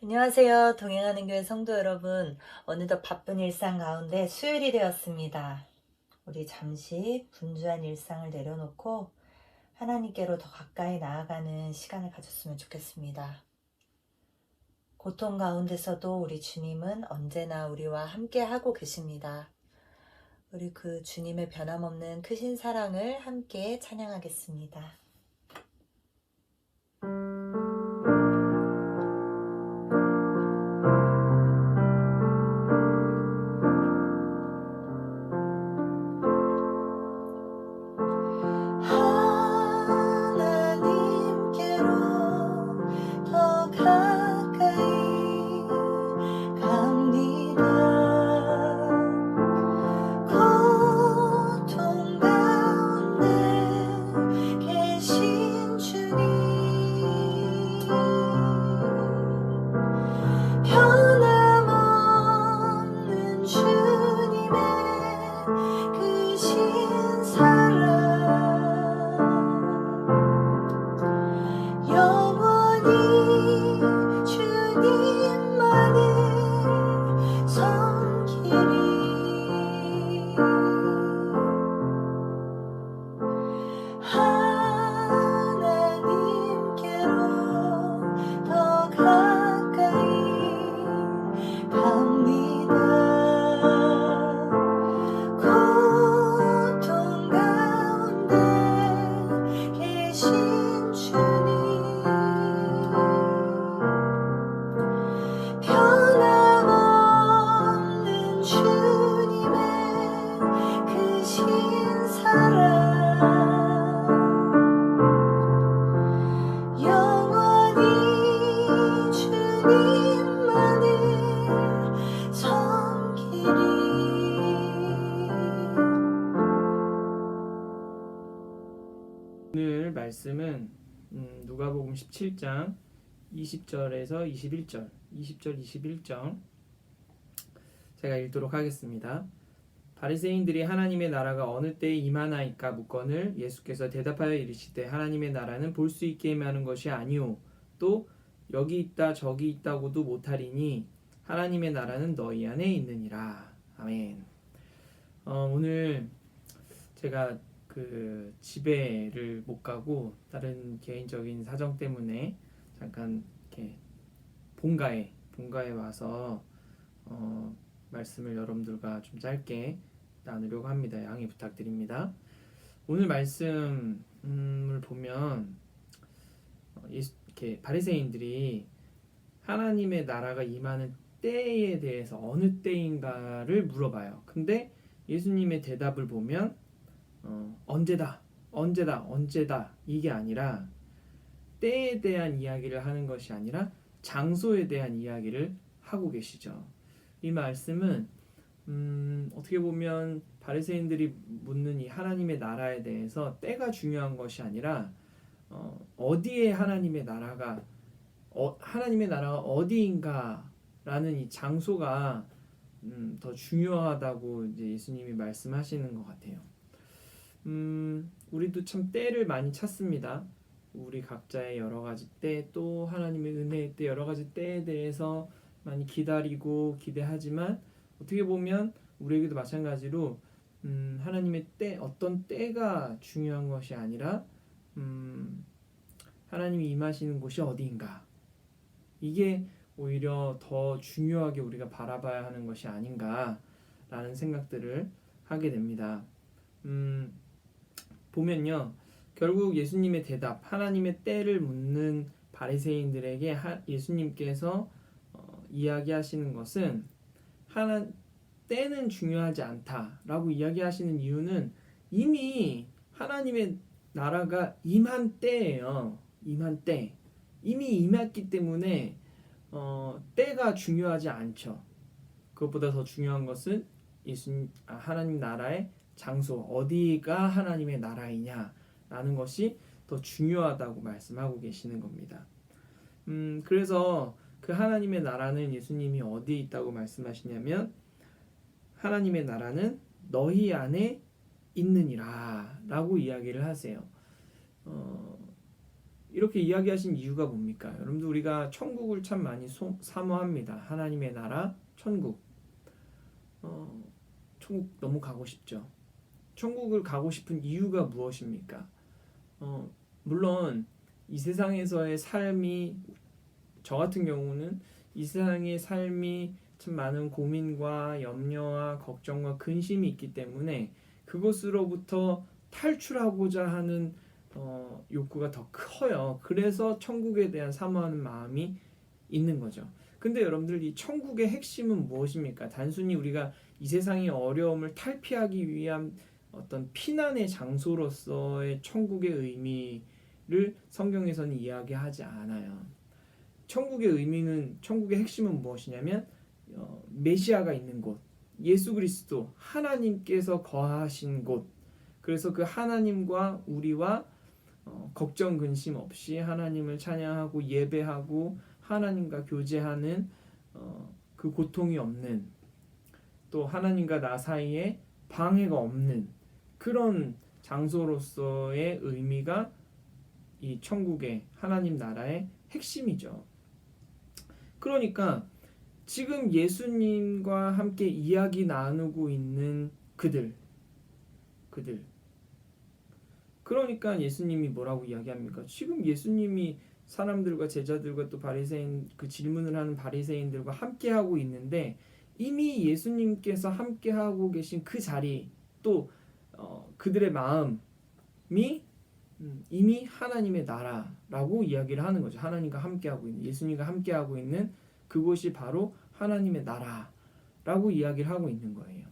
안녕하세요. 동행하는 교회 성도 여러분. 어느덧 바쁜 일상 가운데 수요일이 되었습니다. 우리 잠시 분주한 일상을 내려놓고 하나님께로 더 가까이 나아가는 시간을 가졌으면 좋겠습니다. 고통 가운데서도 우리 주님은 언제나 우리와 함께 하고 계십니다. 우리 그 주님의 변함없는 크신 사랑을 함께 찬양하겠습니다. 오늘 말씀은 음, 누가복음 17장 20절에서 21절, 20절 21절 제가 읽도록 하겠습니다. 바리새인들이 하나님의 나라가 어느 때에 임하나이까 묻거늘 예수께서 대답하여 이르시되 하나님의 나라는 볼 수 있게 임하는 것이 아니오 또 여기 있다 저기 있다고도 못하리니 하나님의 나라는 너희 안에 있느니라 아멘. 어, 오늘 제가 그 집에를 못 가고 다른 개인적인 사정 때문에 잠깐 이렇게 본가에 본가에 와서 어, 말씀을 여러분들과 좀 짧게 나누려고 합니다. 양해 부탁드립니다. 오늘 말씀을 보면 어, 이렇게 바리새인들이 하나님의 나라가 임하는 때에 대해서 어느 때인가를 물어봐요. 근데 예수님의 대답을 보면 어, 언제다, 언제다, 언제다 이게 아니라 때에 대한 이야기를 하는 것이 아니라 장소에 대한 이야기를 하고 계시죠. 이 말씀은 음, 어떻게 보면 바리새인들이 묻는 이 하나님의 나라에 대해서 때가 중요한 것이 아니라 어, 어디에 하나님의 나라가 어, 하나님의 나라가 어디인가라는 이 장소가 음, 더 중요하다고 이제 예수님이 말씀하시는 것 같아요. 음, 우리도 참 때를 많이 찾습니다. 우리 각자의 여러 가지 때, 또 하나님의 은혜의 때, 여러 가지 때에 대해서 많이 기다리고 기대하지만 어떻게 보면 우리에게도 마찬가지로 음, 하나님의 때, 어떤 때가 중요한 것이 아니라 음, 하나님이 임하시는 곳이 어디인가. 이게 오히려 더 중요하게 우리가 바라봐야 하는 것이 아닌가라는 생각들을 하게 됩니다. 음, 보면요. 결국 예수님의 대답, 하나님의 때를 묻는 바리새인들에게 하- 예수님께서 어, 이야기하시는 것은 하나 때는 중요하지 않다라고 이야기하시는 이유는 이미 하나님의 나라가 임한 때예요. 임한 때. 이미 임했기 때문에 어, 때가 중요하지 않죠. 그것보다 더 중요한 것은 예수님 아, 하나님 나라의 장소 어디가 하나님의 나라이냐라는 것이 더 중요하다고 말씀하고 계시는 겁니다. 음, 그래서 그 하나님의 나라는 예수님이 어디에 있다고 말씀하시냐면 하나님의 나라는 너희 안에 있느니라라고 이야기를 하세요. 어, 이렇게 이야기하신 이유가 뭡니까? 여러분들 우리가 천국을 참 많이 소- 사모합니다. 하나님의 나라, 천국. 어, 천국 너무 가고 싶죠. 천국을 가고 싶은 이유가 무엇입니까? 어, 물론 이 세상에서의 삶이 저 같은 경우는 이 세상의 삶이 참 많은 고민과 염려와 걱정과 근심이 있기 때문에 그것으로부터 탈출하고자 하는 어, 욕구가 더 커요. 그래서 천국에 대한 사모하는 마음이 있는 거죠. 근데 여러분들 이 천국의 핵심은 무엇입니까? 단순히 우리가 이 세상의 어려움을 탈피하기 위한 어떤 피난의 장소로서의 천국의 의미를 성경에서는 이야기하지 않아요. 천국의 의미는 천국의 핵심은 무엇이냐면 어, 메시아가 있는 곳, 예수 그리스도 하나님께서 거하신 곳. 그래서 그 하나님과 우리와 어, 걱정 근심 없이 하나님을 찬양하고 예배하고 하나님과 교제하는 어, 그 고통이 없는 또 하나님과 나 사이에 방해가 없는 그런 장소로서의 의미가 이 천국의 하나님 나라의 핵심이죠. 그러니까 지금 예수님과 함께 이야기 나누고 있는 그들, 그들. 그러니까 예수님이 뭐라고 이야기합니까? 지금 예수님이 사람들과 제자들과 또 바리새인 그 질문을 하는 바리새인들과 함께 하고 있는데 이미 예수님께서 함께 하고 계신 그 자리 또 어, 그들의 마음이 음, 이미 하나님의 나라라고 이야기를 하는 거죠. 하나님과 함께 하고 있는 예수님과 함께 하고 있는 그곳이 바로 하나님의 나라라고 이야기를 하고 있는 거예요.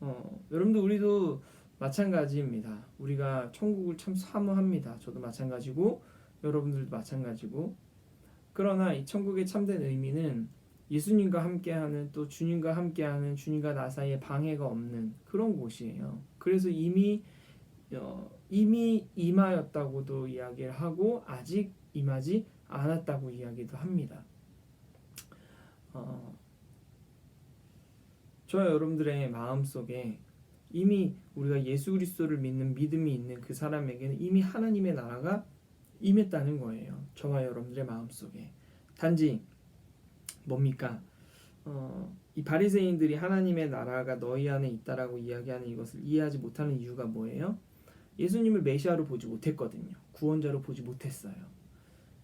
어, 여러분들 우리도 마찬가지입니다. 우리가 천국을 참 사모합니다. 저도 마찬가지고 여러분들도 마찬가지고 그러나 이 천국의 참된 의미는 예수님과 함께하는 또 주님과 함께하는 주님과 나 사이에 방해가 없는 그런 곳이에요. 그래서 이미 어, 이미 임하였다고도 이야기를 하고 아직 임하지 않았다고 이야기도 합니다. 어, 저 여러분들의 마음 속에 이미 우리가 예수 그리스도를 믿는 믿음이 있는 그 사람에게는 이미 하나님의 나라가 임했다는 거예요. 저와 여러분들의 마음 속에 단지 뭡니까? 어, 이 바리새인들이 하나님의 나라가 너희 안에 있다라고 이야기하는 이것을 이해하지 못하는 이유가 뭐예요? 예수님을 메시아로 보지 못했거든요. 구원자로 보지 못했어요.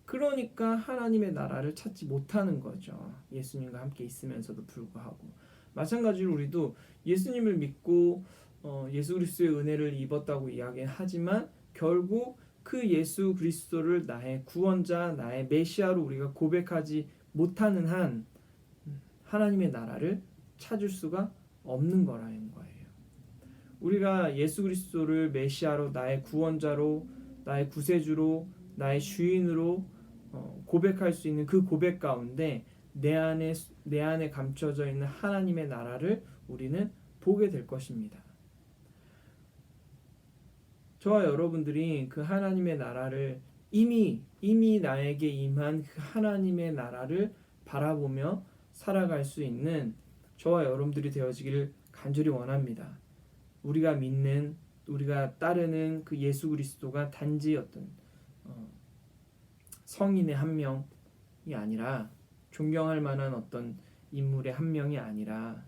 그러니까 하나님의 나라를 찾지 못하는 거죠. 예수님과 함께 있으면서도 불구하고 마찬가지로 우리도 예수님을 믿고 어, 예수 그리스도의 은혜를 입었다고 이야기하지만 결국 그 예수 그리스도를 나의 구원자, 나의 메시아로 우리가 고백하지 못하는 한 음, 하나님의 나라를 찾을 수가 없는 거라는 거예요. 우리가 예수 그리스도를 메시아로 나의 구원자로 나의 구세주로 나의 주인으로 어, 고백할 수 있는 그 고백 가운데 내 안에 내 안에 감춰져 있는 하나님의 나라를 우리는 보게 될 것입니다. 저와 여러분들이 그 하나님의 나라를 이미 이미 나에게 임한 그 하나님의 나라를 바라보며 살아갈 수 있는 저와 여러분들이 되어지기를 간절히 원합니다. 우리가 믿는 우리가 따르는 그 예수 그리스도가 단지 어떤 어, 성인의 한 명이 아니라 존경할 만한 어떤 인물의 한 명이 아니라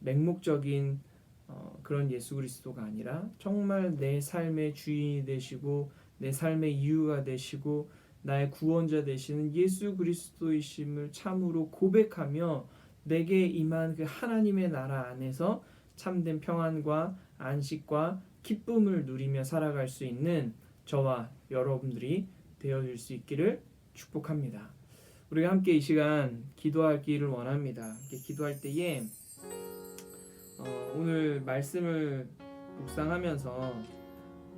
맹목적인 어, 그런 예수 그리스도가 아니라 정말 내 삶의 주인이 되시고 내 삶의 이유가 되시고 나의 구원자 되시는 예수 그리스도이심을 참으로 고백하며 내게 임한 그 하나님의 나라 안에서 참된 평안과 안식과 기쁨을 누리며 살아갈 수 있는 저와 여러분들이 되어질 수 있기를 축복합니다. 우리가 함께 이 시간 기도하기를 원합니다. 기도할 때에 어, 오늘 말씀을 묵상하면서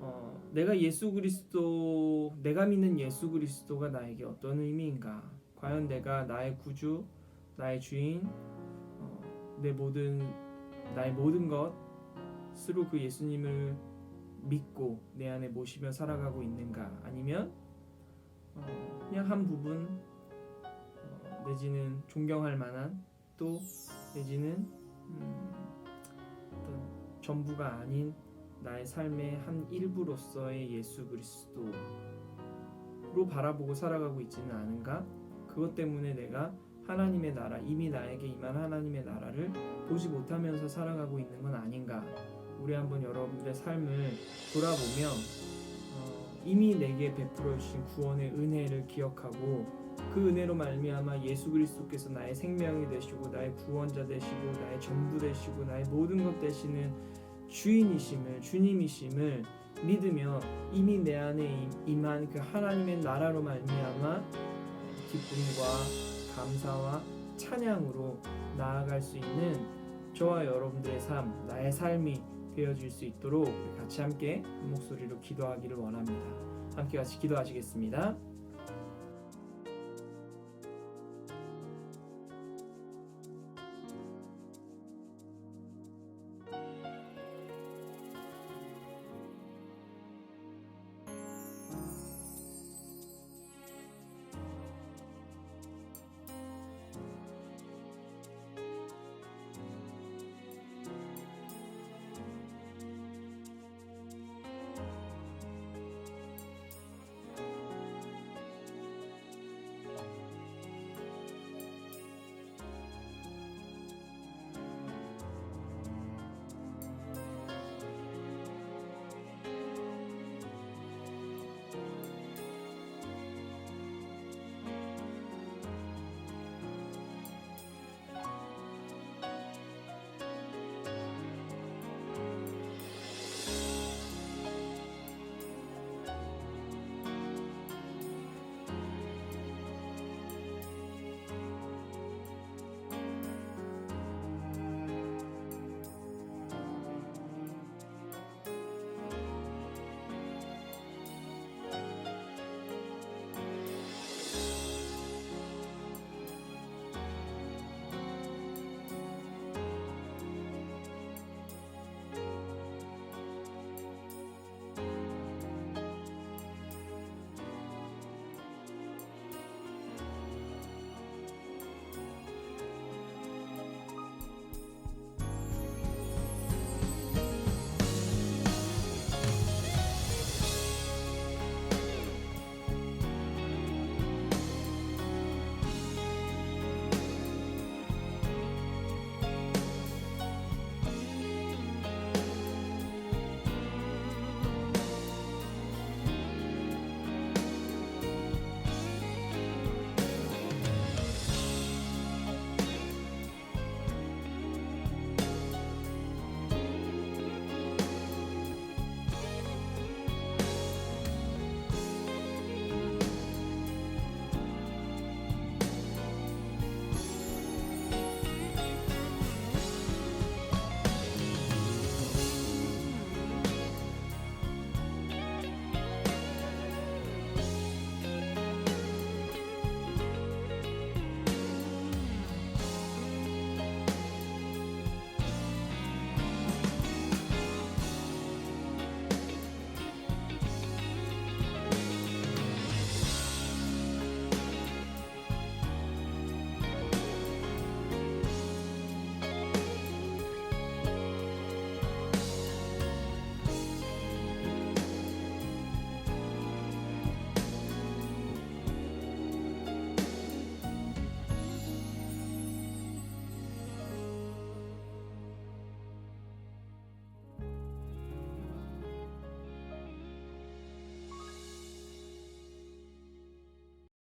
어, 내가 예수 그리스도, 내가 믿는 예수 그리스도가 나에게 어떤 의미인가? 과연 내가 나의 구주, 나의 주인, 어, 내 모든 나의 모든 것으로 그 예수님을 믿고 내 안에 모시며 살아가고 있는가? 아니면 어, 그냥 한 부분 어, 내지는 존경할 만한 또 내지는 음, 전부가 아닌 나의 삶의 한 일부로서의 예수 그리스도 바라보고 살아가고 있지는 않은가? 그것 때문에 내가 하나님의 나라, 이미 나에게 임한 하나님의 나라를 보지 못하면서 살아가고 있는 건 아닌가? 우리 한번 여러분들의 삶을 돌아보며 어, 이미 내게 베풀어 주신 구원의 은혜를 기억하고 그 은혜로 말미암아 예수 그리스도께서 나의 생명이 되시고 나의 구원자 되시고 나의 전부 되시고 나의 모든 것 되시는 주인이심을 주님이심을 믿으며 이미 내 안에 임- 임한 그 하나님의 나라로 말미암아 기쁨과 감사와 찬양으로 나아갈 수 있는 저와 여러분들의 삶, 나의 삶이 되어질 수 있도록 같이 함께 한 목소리로 기도하기를 원합니다. 함께 같이 기도하시겠습니다.